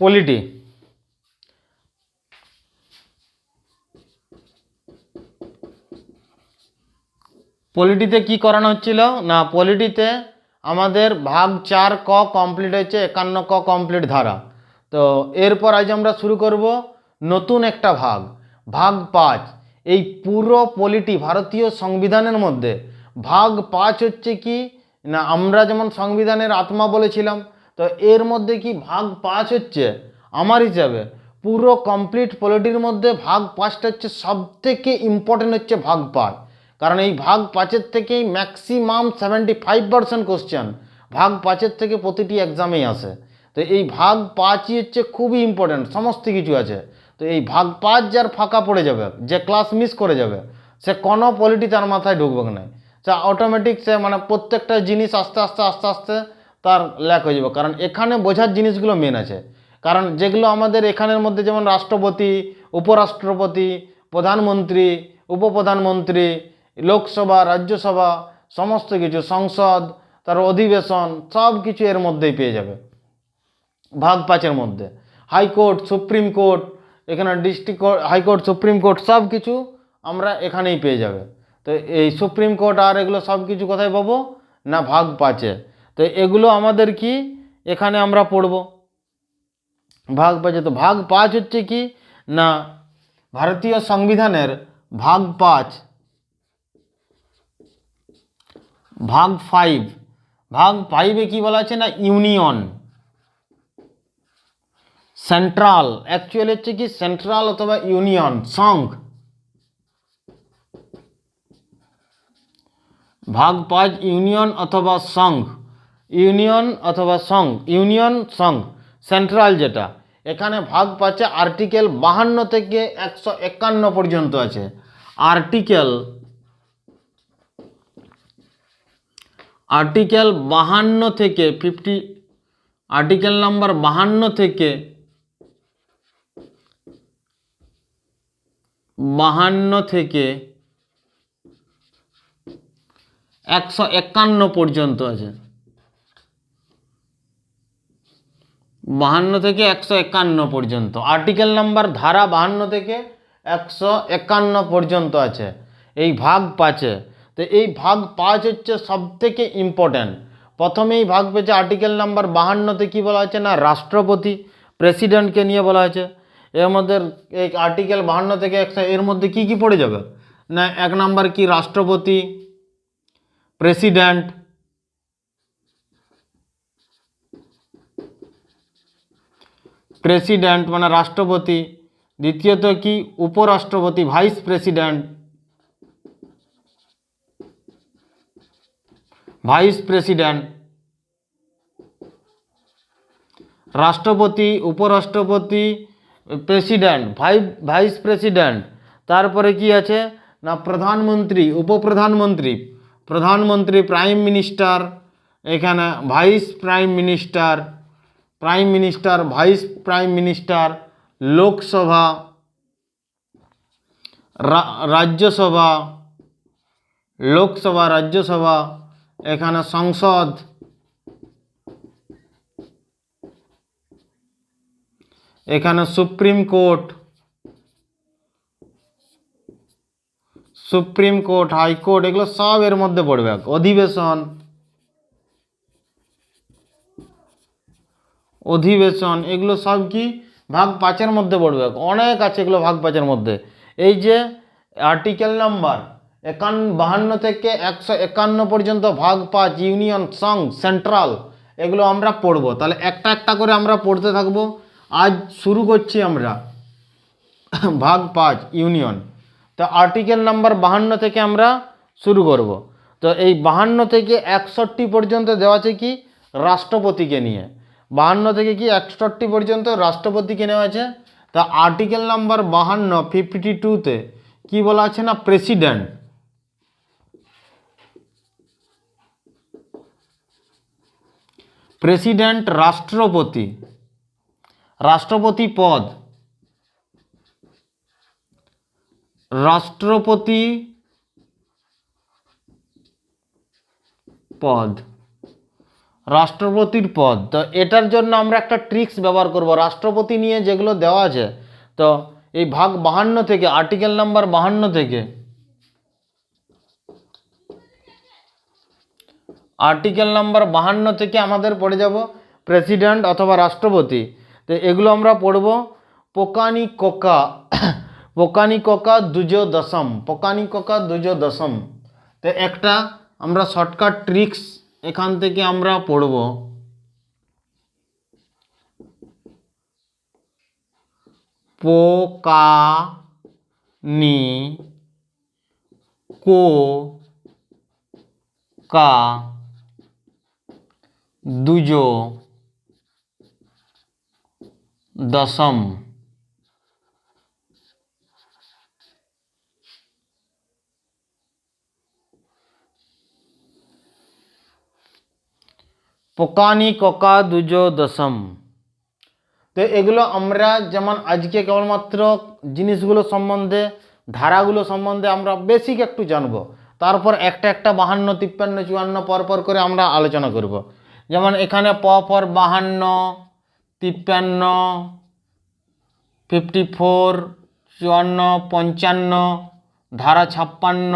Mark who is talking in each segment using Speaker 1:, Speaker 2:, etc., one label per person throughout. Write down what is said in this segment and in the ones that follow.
Speaker 1: Polity পলিটিতে কি করানো হচ্ছিল? না পলিটিতে আমাদের ভাগ চার ক কমপ্লিট হয়েছে, একান্ন ক কমপ্লিট ধারা। তো এরপর আজ আমরা শুরু করব নতুন একটা ভাগ ভাগ পাঁচ। এই পুরো পলিটি ভারতীয় সংবিধানের মধ্যে ভাগ পাঁচ হচ্ছে কি? না, আমরা যেমন সংবিধানের আত্মা বলেছিলাম তো এর মধ্যে কি ভাগ পাঁচ হচ্ছে? আমার হিসাবে পুরো কমপ্লিট পলিটির মধ্যে ভাগ পাঁচটা হচ্ছে সব থেকে ইম্পর্টেন্ট হচ্ছে ভাগ পাঁচ। কারণ এই ভাগ পাঁচের থেকেই maximum seventy five percent question ভাগ পাঁচের থেকে প্রতিটি এক্সামেই আসে। তো এই ভাগ পাঁচই হচ্ছে খুবই ইম্পর্ট্যান্ট সমস্ত কিছু আছে। তো এই ভাগ পাঁচ যার ফাঁকা পড়ে যাবে, যে ক্লাস মিস করে যাবে, সে কোনো পলিটি তার মাথায় ঢুকবে না। সে অটোমেটিক সে মানে প্রত্যেকটা জিনিস আস্তে আস্তে আস্তে আস্তে তার ল্যাক হয়ে যাবে। কারণ এখানে বোঝার জিনিসগুলো মেন আছে। কারণ যেগুলো আমাদের এখানের মধ্যে যেমন রাষ্ট্রপতি, উপরাষ্ট্রপতি, প্রধানমন্ত্রী, উপপ্রধানমন্ত্রী, লোকসভা, রাজ্যসভা, সমস্ত কিছু, সংসদ তার অধিবেশন, সব কিছু এর মধ্যেই পেয়ে যাবে। ভাগ পাঁচের মধ্যে। হাইকোর্ট, সুপ্রিম কোর্ট, এখানে district high court, supreme court সব কিছু আমরা এখানেই পেয়ে যাবে। তো এই সুপ্রিম কোর্ট আর এগুলো সব কিছু কোথায় পাবো? না ভাগ পাঁচে। তো এগুলো আমাদের কি? এখানে আমরা পড়ব। ভাগ পাঁচে, তো ভাগ পাঁচ হচ্ছে কি? না, ভারতীয় সংবিধানের ভাগ পাঁচ, ভাগ ফাইভ ভাগ ফাইভে কি বলা আছে না? ইউনিয়ন, সেন্ট্রাল অ্যাকচুয়ালি হচ্ছে কি? সেন্ট্রাল অথবা ইউনিয়ন, সংঘ। ভাগ পাঁচ, ইউনিয়ন অথবা সংঘ। ইউনিয়ন অথবা সং, ইউনিয়ন সং, সেন্ট্রাল যেটা। এখানে ভাগ পাচ্ছে আর্টিকেল বাহান্ন থেকে একশো একান্ন পর্যন্ত আছে। আর্টিকেল আর্টিকেল বাহান্ন থেকে ফিফটি আর্টিকেল নাম্বার বাহান্ন থেকে বাহান্ন থেকে একশো একান্ন পর্যন্ত আছে। বাহান্ন থেকে একশো একান্ন পর্যন্ত। আর্টিকেল নাম্বার ধারা বাহান্ন থেকে একশো একান্ন পর্যন্ত আছে। এই ভাগ পাঁচে। তো এই ভাগ পাঁচ হচ্ছে সব থেকে ইম্পর্ট্যান্ট প্রথমেই ভাগ পেয়েছে আর্টিকেল নাম্বার বাহান্নতে কী বলা হয়েছে না? রাষ্ট্রপতি প্রেসিডেন্টকে নিয়ে বলা হয়েছে। এর মধ্যে এই আর্টিকেল বাহান্ন থেকে একশো এর মধ্যে কি কি পড়ে যাবে? না, এক নাম্বার কি? রাষ্ট্রপতি প্রেসিডেন্ট প্রেসিডেন্ট মানে রাষ্ট্রপতি, দ্বিতীয়ত কি উপরাষ্ট্রপতি, ভাইস প্রেসিডেন্ট? Vice president. রাষ্ট্রপতি, উপরাষ্ট্রপতি, প্রেসিডেন্ট, ভাই, ভাইস প্রেসিডেন্ট। তারপরে কি আছে? না, প্রধানমন্ত্রী, উপপ্রধানমন্ত্রী। প্রধানমন্ত্রী, প্রাইম মিনিস্টার, এখানে vice prime minister. Prime minister vice prime minister Lok Sabha Rajya Sabha Lok Sabha Rajya Sabha এখানে সংসদ, এখানে supreme court supreme court high court এগুলো সব এর মধ্যে পড়বে। অধিবেশন অধিবেশন, এগুলো সব কি ভাগ পাঁচের মধ্যে পড়বে? অনেক আছে এগুলো ভাগ পাঁচের মধ্যে। এই যে আর্টিকেল নাম্বার একান্ন বাহান্ন থেকে একশো একান্ন পর্যন্ত ভাগ পাঁচ ইউনিয়ন সং সেন্ট্রাল এগুলো আমরা পড়ব। তাহলে একটা একটা করে আমরা পড়তে থাকব। আজ শুরু করছি আমরা। ভাগ পাঁচ ইউনিয়ন তো আর্টিকেল নাম্বার বাহান্ন থেকে আমরা শুরু করব। তো এই বাহান্ন থেকে একষট্টি পর্যন্ত দেওয়া আছে কি? রাষ্ট্রপতিকে নিয়ে। বাহান্ন থেকে কি একষট্টি পর্যন্ত রাষ্ট্রপতিকে নেওয়া আছে তা আর্টিকেল নাম্বার বাহান্ন ফিফটি টুতে কী বলা আছে না? প্রেসিডেন্ট প্রেসিডেন্ট রাষ্ট্রপতি। রাষ্ট্রপতি পদ। রাষ্ট্রপতি পদ। রাষ্ট্রপতির পদ। তো এটার জন্য আমরা একটা ট্রিক্স ব্যবহার করব। রাষ্ট্রপতি নিয়ে যেগুলো দেওয়া আছে, তো এই ভাগ বাহান্ন থেকে আর্টিকেল নাম্বার বাহান্ন থেকে আর্টিকেল নাম্বার বাহান্ন থেকে আমাদের পড়ে যাব প্রেসিডেন্ট অথবা রাষ্ট্রপতি। তো এগুলো আমরা পড়ব, পোকানি কোকা পোকানি কোকা দুজো দশম পোকানি কোকা দুজো দশম তো একটা আমরা শর্টকাট ট্রিক্স এখান থেকে আমরা পড়ব। পোকানি কো কা দুজো দশম। পোকানি কোকা দুজো দশম। তো এগুলো আমরা যেমন আজকে কেবলমাত্র জিনিসগুলো সম্বন্ধে, ধারাগুলো সম্বন্ধে আমরা বেসিক একটু জানব। তারপর একটা একটা বাহান্ন, তিপ্পান্ন, চুয়ান্ন পর পর করে আমরা আলোচনা করব। যেমন এখানে প পর বাহান্ন, তিপ্পান্ন, ফিফটি ফোর, চুয়ান্ন, পঞ্চান্ন, ধারা ছাপ্পান্ন,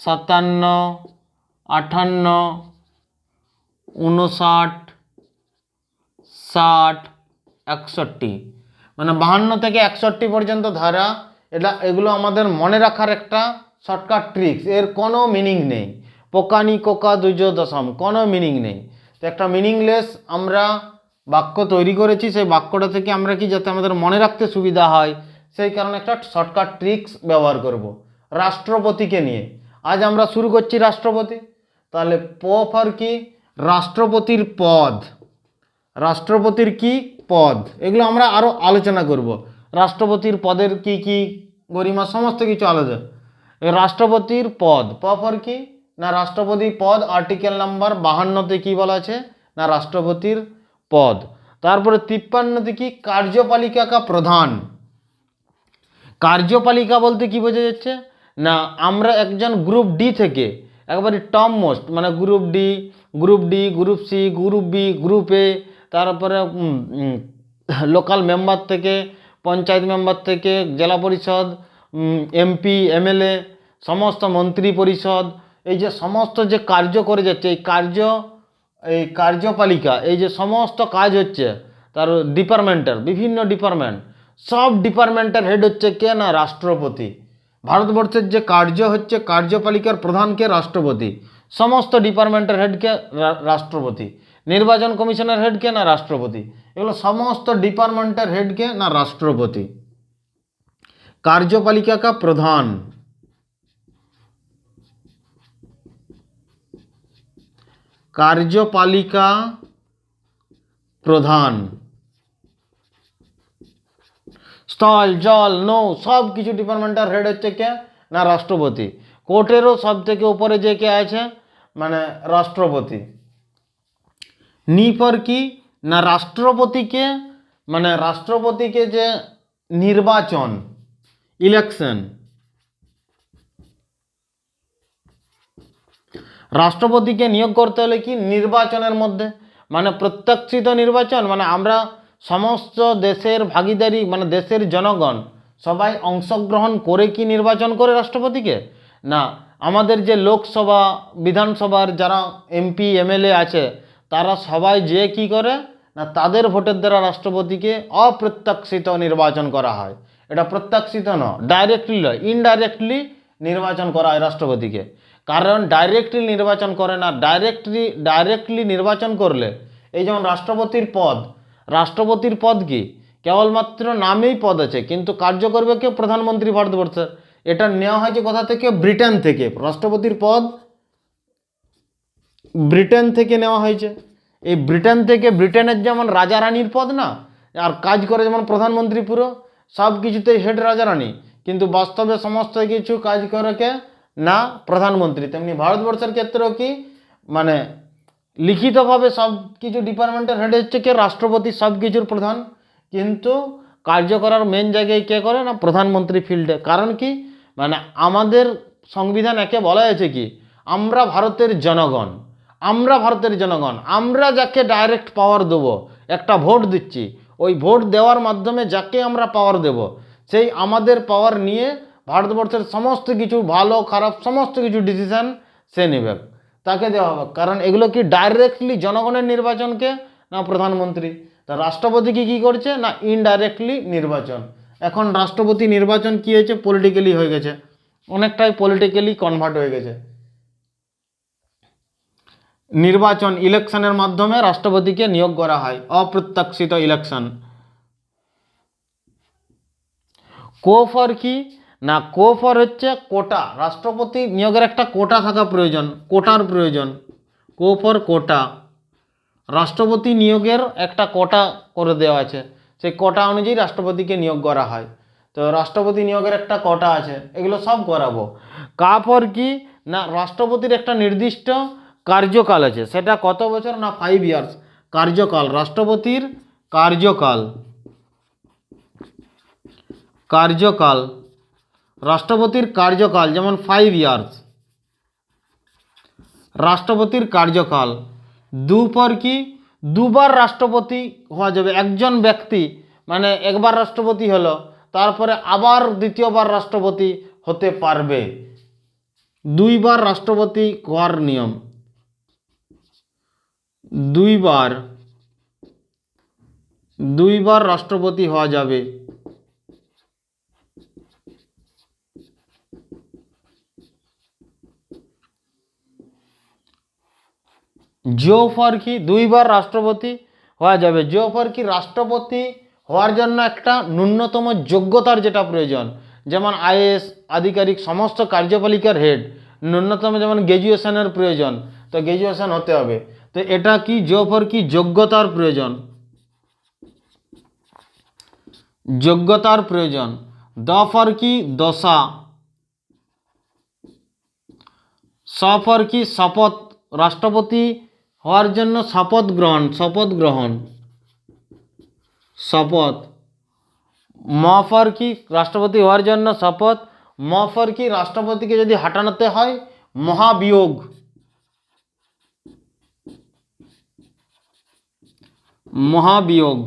Speaker 1: সাতান্ন আটান্ন উনষাট ষাট, একষট্টি। মানে বাহান্ন থেকে একষট্টি পর্যন্ত ধারা, এটা এগুলো আমাদের মনে রাখার একটা শর্টকাট ট্রিক্স এর কোনো মিনিং নেই। পোকানি কোকা দুজো দশম, কোনো মিনিং নেই। তো একটা মিনিংলেস আমরা বাক্য তৈরি করেছি, সেই বাক্যটা থেকে আমরা কি যাতে আমাদের মনে রাখতে সুবিধা হয়, সেই কারণে একটা শর্টকাট ট্রিক্স ব্যবহার করব। রাষ্ট্রপতিকে নিয়ে। আজ আমরা শুরু করছি রাষ্ট্রপতি। তাহলে প ফর কি? রাষ্ট্রপতির পদ। রাষ্ট্রপতির কি পদ? এগুলো আমরা আরও আলোচনা করব। রাষ্ট্রপতির পদের কি কি গরিমা, সমস্ত কিছু আলোচনা রাষ্ট্রপতির পদ। প ফর কি? না রাষ্ট্রপতি পদ, আর্টিকেল নাম্বার বাহান্নতে কি বলা আছে? না, রাষ্ট্রপতির পদ। তারপরে তিপ্পান্নতে কি? কার্যপালিকা কা প্রধান। কার্যপালিকা বলতে কি বোঝা যাচ্ছে? না, আমরা একজন গ্রুপ ডি থেকে, একবারে টপ মোস্ট মানে group D group D group C group B group A তারপরে লোকাল মেম্বার থেকে, পঞ্চায়েত মেম্বার থেকে, জেলা পরিষদ এমপি এমএলএ সমস্ত মন্ত্রী পরিষদ, এই যে সমস্ত যে কার্য করে যাচ্ছে, এই কার্য, এই কার্যপালিকা, এই যে সমস্ত কাজ হচ্ছে, তার ডিপার্টমেন্টের বিভিন্ন ডিপার্টমেন্ট সব ডিপার্টমেন্টের হেড হচ্ছে কে না? রাষ্ট্রপতি। ভারতবর্ষের যে কার্য হচ্ছে, কার্যপালিকার প্রধানকে রাষ্ট্রপতি। সমস্ত ডিপার্টমেন্টের হেডকে রাষ্ট্রপতি, নির্বাচন কমিশনের হেডকে না রাষ্ট্রপতি? এগুলো সমস্ত ডিপার্টমেন্টের হেডকে না রাষ্ট্রপতি? কার্যপালিকা কা প্রধান। কার্যপালিকা প্রধান। স্থল, জল, নৌ সব কিছু ডিপার্টমেন্টের হেড হচ্ছে কে? না রাষ্ট্রপতি। কোর্টেরও সব থেকে উপরে যে কে আছে? মানে রাষ্ট্রপতি। নিপর কি? না রাষ্ট্রপতিকে মানে রাষ্ট্রপতিকে যে নির্বাচন, ইলেকশন। রাষ্ট্রপতিকে নিয়োগ করতে হলে কি? নির্বাচনের মধ্যে। মানে প্রত্যক্ষিত নির্বাচন মানে আমরা সমস্ত দেশের ভাগিদারি মানে দেশের জনগণ সবাই অংশগ্রহণ করে কি নির্বাচন করে রাষ্ট্রপতিকে? না, আমাদের যে লোকসভা, বিধানসভার যারা এমপি, এমএলএ আছে, তারা সবাই যে কি করে? না, তাদের ভোটের দ্বারা রাষ্ট্রপতিকে অপ্রত্যাশিত নির্বাচন করা হয়। এটা প্রত্যাশিত ন ডাইরেক্টলি নয় ইনডাইরেক্টলি নির্বাচন করা হয় রাষ্ট্রপতিকে। কারণ ডাইরেক্টলি নির্বাচন করে না ডাইরেক্টলি ডাইরেক্টলি নির্বাচন করলে, এই যেমন রাষ্ট্রপতির পদ রাষ্ট্রপতির পদ কি? কেবলমাত্র নামেই পদ আছে, কিন্তু কার্য করবে কে প্রধানমন্ত্রী ভারতবর্ষের এটা নেওয়া হয়েছে কোথা থেকে? ব্রিটেন থেকে। রাষ্ট্রপতির পদ ব্রিটেন থেকে নেওয়া হয়েছে। এই ব্রিটেন থেকে ব্রিটেনের যেমন রাজা রানীর পদ না, আর কাজ করে যেমন প্রধানমন্ত্রী পুরো, সব কিছুতেই হেড রাজা রানী কিন্তু বাস্তবে সমস্ত কিছু কাজ করে কে? না, প্রধানমন্ত্রী। তেমনি ভারতবর্ষের ক্ষেত্রেও কি? মানে লিখিতভাবে সব কিছু ডিপার্টমেন্টের হেড হচ্ছে কে? রাষ্ট্রপতি সব কিছুর প্রধান। কিন্তু কার্য করার মেন জায়গায় কে করে? না, প্রধানমন্ত্রী ফিল্ডে কারণ কি? মানে আমাদের সংবিধান একে বলা হয়েছে কি? আমরা ভারতের জনগণ, আমরা ভারতের জনগণ, আমরা যাকে ডাইরেক্ট পাওয়ার দেবো, একটা ভোট দিচ্ছি। ওই ভোট দেওয়ার মাধ্যমে যাকে আমরা পাওয়ার দেব, সেই আমাদের পাওয়ার নিয়ে ভারতবর্ষের সমস্ত কিছু ভালো, খারাপ, সমস্ত কিছু ডিসিশন সে নেবে। তাকে দেওয়া হবে। কারণ এগুলো কি ডাইরেক্টলি জনগণের নির্বাচনকে? না প্রধানমন্ত্রী। তা রাষ্ট্রপতি কি কী করছে? না ইনডাইরেক্টলি নির্বাচন। এখন রাষ্ট্রপতি নির্বাচন কী হয়েছে? পলিটিক্যালি হয়ে গেছে। অনেকটাই পলিটিক্যালি কনভার্ট হয়ে গেছে। নির্বাচন ইলেকশনের মাধ্যমে রাষ্ট্রপতিকে নিয়োগ করা হয়। অপ্রত্যাশিত ইলেকশন কোফর কি? না কোফর হচ্ছে কোটা রাষ্ট্রপতি নিয়োগের একটা কোটা থাকা প্রয়োজন কোটার প্রয়োজন। কোফর কোটা রাষ্ট্রপতি নিয়োগের একটা কোটা করে দেওয়া আছে। সেই কোটা অনুযায়ী রাষ্ট্রপতিকে নিয়োগ করা হয়। তো রাষ্ট্রপতি নিয়োগের একটা কোটা আছে, এগুলো সব করাবো। কাপর কি? না, রাষ্ট্রপতির একটা নির্দিষ্ট কার্যকাল আছে, সেটা কত বছর না ফাইভ ইয়ার্স কার্যকাল, রাষ্ট্রপতির কার্যকাল। কার্যকাল, রাষ্ট্রপতির কার্যকাল, যেমন ফাইভ ইয়ার্স রাষ্ট্রপতির কার্যকাল। দুপর কি? দুবার রাষ্ট্রপতি হওয়া যাবে। একজন ব্যক্তি মানে একবার রাষ্ট্রপতি হলো, তারপরে আবার দ্বিতীয়বার রাষ্ট্রপতি হতে পারবে। দুইবার রাষ্ট্রপতি হওয়ার নিয়ম। দুইবার দুইবার রাষ্ট্রপতি হওয়া যাবে। জিওফার কি দুইবার রাষ্ট্রপতি হওয়া যাবে। জিওফার কি রাষ্ট্রপতি হওয়ার জন্য একটা ন্যূনতম যোগ্যতার যেটা প্রয়োজন, যেমন আইএস আধিকারিক, সমস্ত কার্যপালিকার হেড, ন্যূনতম যেমন গ্র্যাজুয়েশনের প্রয়োজন, তো গ্র্যাজুয়েশন হতে হবে। তো এটা কি জিওফার কি যোগ্যতার প্রয়োজন? যোগ্যতার প্রয়োজন। দফর কি দশা। সফর কি শপথ। রাষ্ট্রপতি হওয়ার জন্য শপথ গ্রহণ শপথ গ্রহণ। শপথ। মফর কি রাষ্ট্রপতি হওয়ার জন্য শপথ। মফর কি রাষ্ট্রপতিকে যদি হাঁটানোতে হয়, মহাবিয়োগ। মহাবিয়োগ।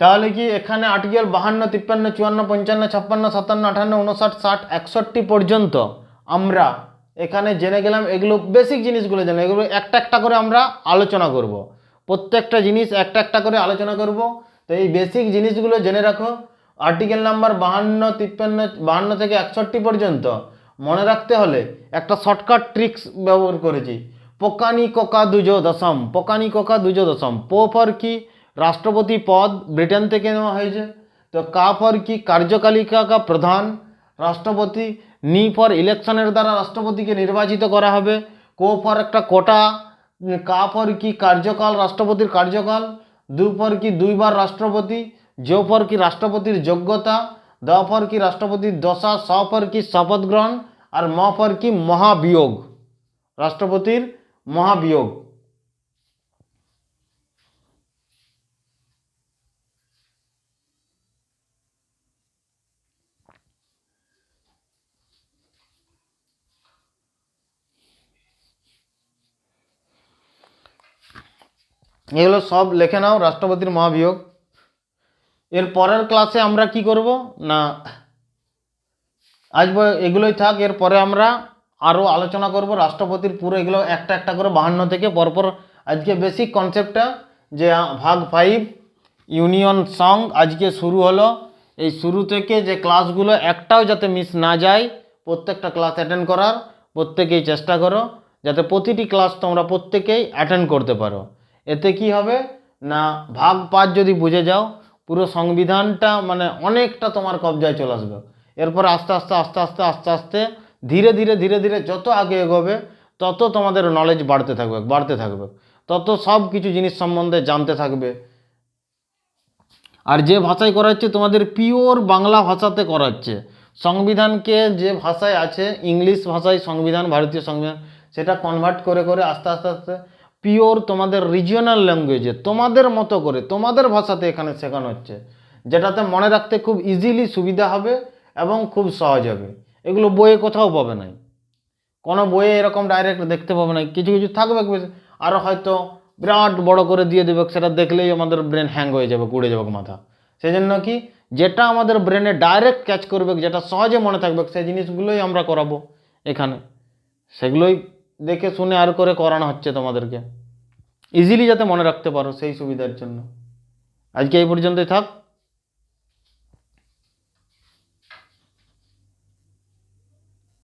Speaker 1: তাহলে কি এখানে আর্টিকেল বাহান্ন, তিপ্পান্ন, চুয়ান্ন, পঞ্চান্ন, ছাপ্পান্ন, সাতান্ন আটান্ন উনষাট, ষাট, একষট্টি পর্যন্ত আমরা এখানে জেনে গেলাম এগুলো বেসিক জিনিসগুলো জানলাম এগুলো একটা একটা করে আমরা আলোচনা করব। প্রত্যেকটা জিনিস একটা একটা করে আলোচনা করব। তো এই বেসিক জিনিসগুলো জেনে রাখো। আর্টিকেল নাম্বার বাহান্ন, তিপ্পান্ন, বাহান্ন থেকে একষট্টি পর্যন্ত মনে রাখতে হলে একটা শর্টকাট ট্রিক্স ব্যবহার করেছি। পোকানি কোকা দুজো দশম। পোকানি কোকা দুজো দশম। পো ফর কি? রাষ্ট্রপতি পদ ব্রিটেন থেকে নেওয়া হয়েছে। তো কা ফর কি? কার্যকালিকা কা প্রধান। রাষ্ট্রপতি নি ফর ইলেকশনের দ্বারা রাষ্ট্রপতিকে নির্বাচিত করা হবে। কো ফর একটা কোটা, কা ফর কি কার্যকাল, রাষ্ট্রপতির কার্যকাল, দু ফর কি দুইবার রাষ্ট্রপতি জো ফর কি রাষ্ট্রপতির যোগ্যতা, দ ফর কি রাষ্ট্রপতির দশা, স ফর কি শপথ গ্রহণ, আর ম ফর কি মহাবিয়োগ, রাষ্ট্রপতির মহাবিয়োগ। এগুলো সব লেখে নাও, রাষ্ট্রপতির মহাবিয়োগ। এর পরের ক্লাসে আমরা কি করব? না, আজ এগুলোই থাক, এর পরে আমরা আরও আলোচনা করব। রাষ্ট্রপতির পুরো এগুলো একটা একটা করে বাহান্ন থেকে, পরপর আজকে বেসিক কনসেপ্টটা যে ভাগ ফাইভ ইউনিয়ন সং আজকে শুরু হলো। এই শুরু থেকে যে ক্লাসগুলো একটাও যাতে মিস না যায়, প্রত্যেকটা ক্লাস অ্যাটেন্ড করার, প্রত্যেকেই চেষ্টা করো, যাতে প্রতিটি ক্লাস তোমরা প্রত্যেকেই অ্যাটেন্ড করতে পারো। এতে কি হবে? না ভাগ পাঁচ যদি বুঝে যাও, পুরো সংবিধানটা মানে অনেকটা তোমার কবজায় চলে আসবে। এরপর আস্তে আস্তে আস্তে আস্তে আস্তে আস্তে ধীরে ধীরে ধীরে ধীরে যত আগে এগোবে, তত তোমাদের নলেজ বাড়তে থাকবে বাড়তে থাকবে। তত সব কিছু জিনিস সম্বন্ধে জানতে থাকবে। আর যে ভাষায় করা হচ্ছে তোমাদের পিওর বাংলা ভাষাতে করা হচ্ছে সংবিধানকে যে ভাষায় আছে, ইংলিশ ভাষায় সংবিধান, ভারতীয় সংবিধান, সেটা কনভার্ট করে করে আস্তে আস্তে আস্তে পিওর তোমাদের রিজিওনাল ল্যাঙ্গুয়েজে তোমাদের মতো করে, তোমাদের ভাষাতে এখানে শেখানো হচ্ছে, যেটাতে মনে রাখতে খুব ইজিলি সুবিধা হবে এবং খুব সহজ হবে। এগুলো বইয়ে কোথাও পাবে না কোনো বইয়ে এরকম ডাইরেক্ট দেখতে পাবে না কিছু কিছু থাকবে আরও হয়তো বিরাট বড় করে দিয়ে দেবে, সেটা দেখলেই আমাদের ব্রেন হ্যাং হয়ে যাবে পুড়ে যাবে মাথা। সেই জন্য কি, যেটা আমাদের ব্রেনে ডাইরেক্ট ক্যাচ করবে, যেটা সহজে মনে থাকবে, সেই জিনিসগুলোই আমরা করাবো এখানে। সেগুলোই দেখে শুনে আর করে করানো হচ্ছে তোমাদেরকে। ইজিলি যাতে মনে রাখতে পারো সেই সুবিধার জন্য। আজকে এই পর্যন্তই থাক।